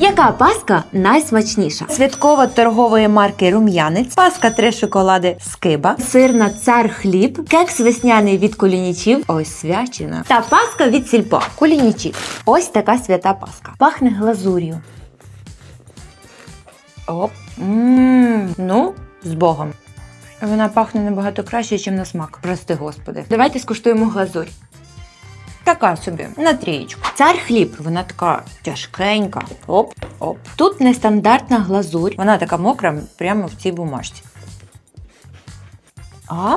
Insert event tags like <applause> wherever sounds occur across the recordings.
Яка паска найсмачніша? Святкова торгової марки Рум'янець, паска три шоколади Скиба, сирна цар хліб, кекс весняний від кулінічів, ось свячена, та паска від сільпо. Кулінічів. Ось така свята паска. Пахне глазур'ю. Оп. Ммм, ну, з Богом. Вона пахне набагато краще, ніж на смак. Прости, господи. Давайте скуштуємо глазурь. Така собі, на трієчку. Цар хліб, вона така тяжкенька. Оп, оп. Тут нестандартна глазурь. Вона така мокра прямо в цій бумажці. А?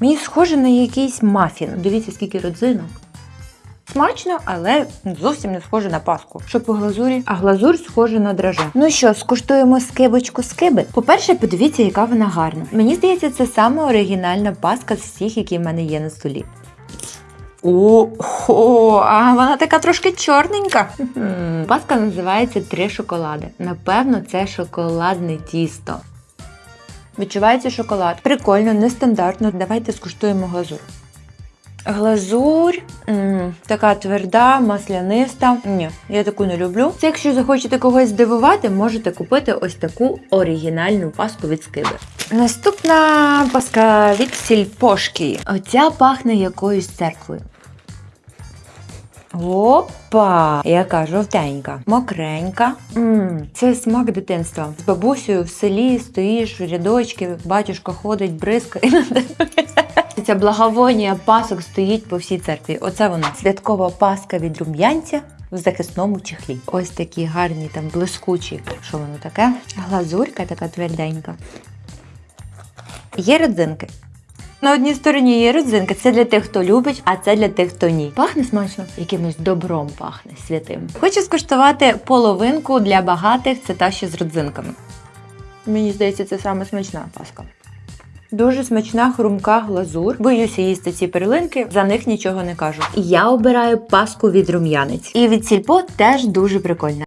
Мені схоже на якийсь мафін. Дивіться, скільки родзинок. Смачно, але зовсім не схоже на паску. Що по глазурі? А глазурь схожа на драже. Ну що, скуштуємо скибочку скиби. По-перше, подивіться, яка вона гарна. Мені здається, це саме оригінальна паска з всіх, які в мене є на столі. О, а вона така трошки чорненька. Паска називається три шоколади. Напевно, це шоколадне тісто. Відчувається шоколад. Прикольно, нестандартно. Давайте скуштуємо глазур. Глазурь м, така тверда, масляниста. Ні, я таку не люблю. Це якщо захочете когось здивувати, можете купити ось таку оригінальну паску від скиби. Наступна паска від сільпошки. Оця пахне якоюсь церквою. Опа! Яка жовтенька, мокренька. Мм, це смак дитинства. З бабусею в селі стоїш, рядочки, батюшка ходить, бризкає. <laughs> Ця благовонія пасок стоїть по всій церкві. Оце вона. Святкова паска від рум'янця в захисному чехлі. Ось такі гарні, там блискучі. Що воно таке? Глазурка така тверденька. Є родзинки. На одній стороні є родзинка. Це для тих, хто любить, а це для тих, хто ні. Пахне смачно, якимось добром пахне святим. Хочу скуштувати половинку для багатих, це та ще з родзинками. Мені здається, це саме смачна паска. Дуже смачна хрумка глазур. Боюся їсти ці перлинки, за них нічого не кажу. Я обираю паску від рум'янець. І від сільпо теж дуже прикольна.